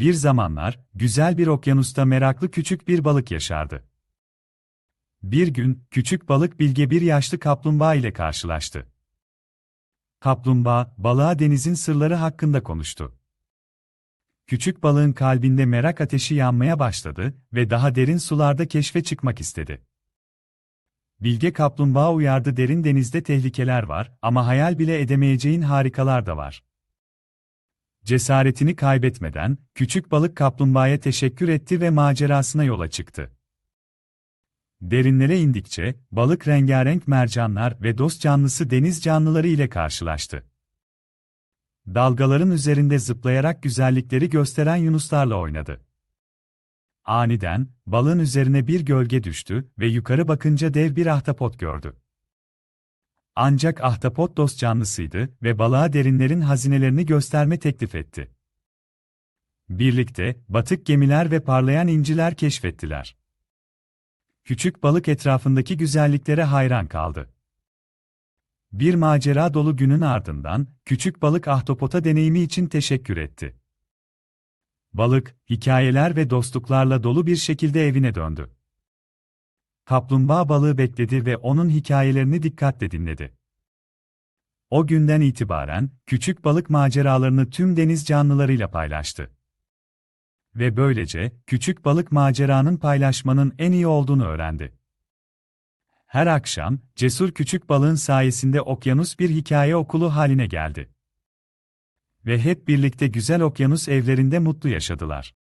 Bir zamanlar, güzel bir okyanusta meraklı küçük bir balık yaşardı. Bir gün, küçük balık bilge bir yaşlı kaplumbağa ile karşılaştı. Kaplumbağa, balığa denizin sırları hakkında konuştu. Küçük balığın kalbinde merak ateşi yanmaya başladı ve daha derin sularda keşfe çıkmak istedi. Bilge kaplumbağa uyardı derin denizde tehlikeler var ama hayal bile edemeyeceğin harikalar da var. Cesaretini kaybetmeden, küçük balık kaplumbağaya teşekkür etti ve macerasına yola çıktı. Derinlere indikçe, balık rengarenk mercanlar ve dost canlısı deniz canlıları ile karşılaştı. Dalgaların üzerinde zıplayarak güzellikleri gösteren yunuslarla oynadı. Aniden, balığın üzerine bir gölge düştü ve yukarı bakınca dev bir ahtapot gördü. Ancak ahtapot dost canlısıydı ve balığa derinlerin hazinelerini gösterme teklif etti. Birlikte, batık gemiler ve parlayan inciler keşfettiler. Küçük balık etrafındaki güzelliklere hayran kaldı. Bir macera dolu günün ardından, küçük balık ahtapota deneyimi için teşekkür etti. Balık, hikayeler ve dostluklarla dolu bir şekilde evine döndü. Kaplumbağa balığı bekledi ve onun hikayelerini dikkatle dinledi. O günden itibaren, küçük balık maceralarını tüm deniz canlılarıyla paylaştı. Ve böylece, küçük balık maceranın paylaşmanın en iyi olduğunu öğrendi. Her akşam, cesur küçük balığın sayesinde okyanus bir hikaye okulu haline geldi. Ve hep birlikte güzel okyanus evlerinde mutlu yaşadılar.